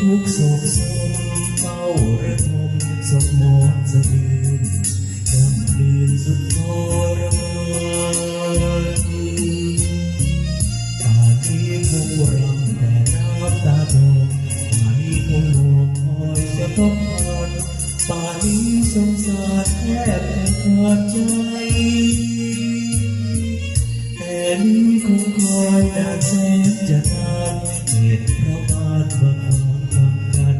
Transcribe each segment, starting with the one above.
ทุกข์โศกโศมเฝ้าระทมสมมอนสะดืนกำลืนสุดทรมานป่านี้คงรำแต่น้ำตาทองป่านี้คงรอคอยจะพบผ่านป่านี้สงสารแทบขาดใจแต่นี้คงคอยนานแสนจ ตุเพราะบาดบางฟังกัน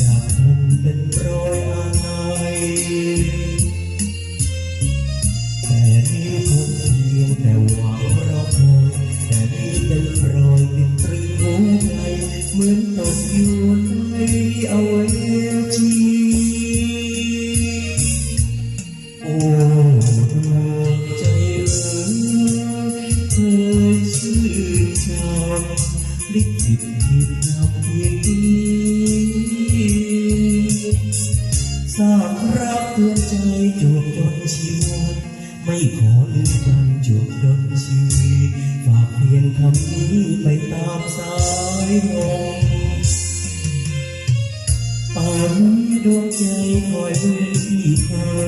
จากทันเป็นรอยอะไรแต่นี้คงเพียงแต่หวังรอคอยแต่นี้เป็นรอยติดตรึงหัวใจเหมือนตกอยู่ในอวัยวจีโอ้ดวงใจเอ๋ยเคยชื่นชม ลิขิตผิดนำเพียงนี้สร้างรักเตือนใจจวบจนชีวิตไม่ขอลืมวันจวบจนชีวิตฝากเพียงคำนี้ไปตามสายลมป่านนี้ดวงใจคอยเมื่อที่เคย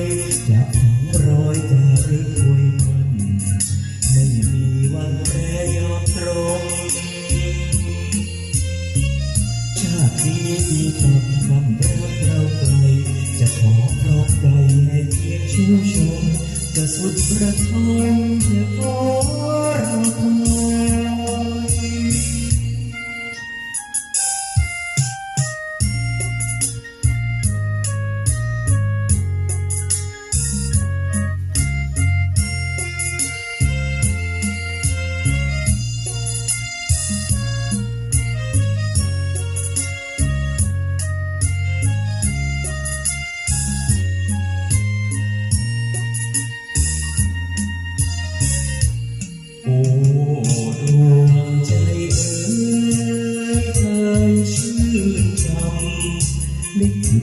าตินี้มีกับคำรักเราไกลจะขอครอมใจให้เพียงชูชมกระสุดประทนจะพอ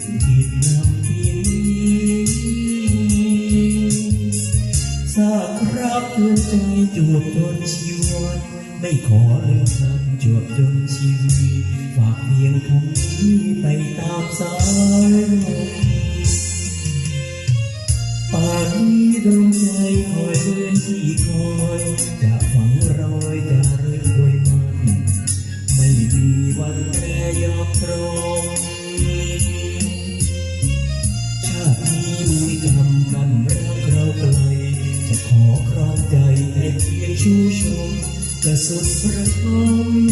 ลิตนำเพียงนี้สร้างรักเตือนใจจวบจนชีวิตไม่ขอเรื่องนั้นจวบจนชีวิตฝากเพียงคำนี้ไปตามสายลมป่านนี้ดวงใจคอยเดินที่คอยจะฝังรอยจะเรื่อยไว้มันไม่มีวันแปรยอมตรง Entre ellos yo, casos razón,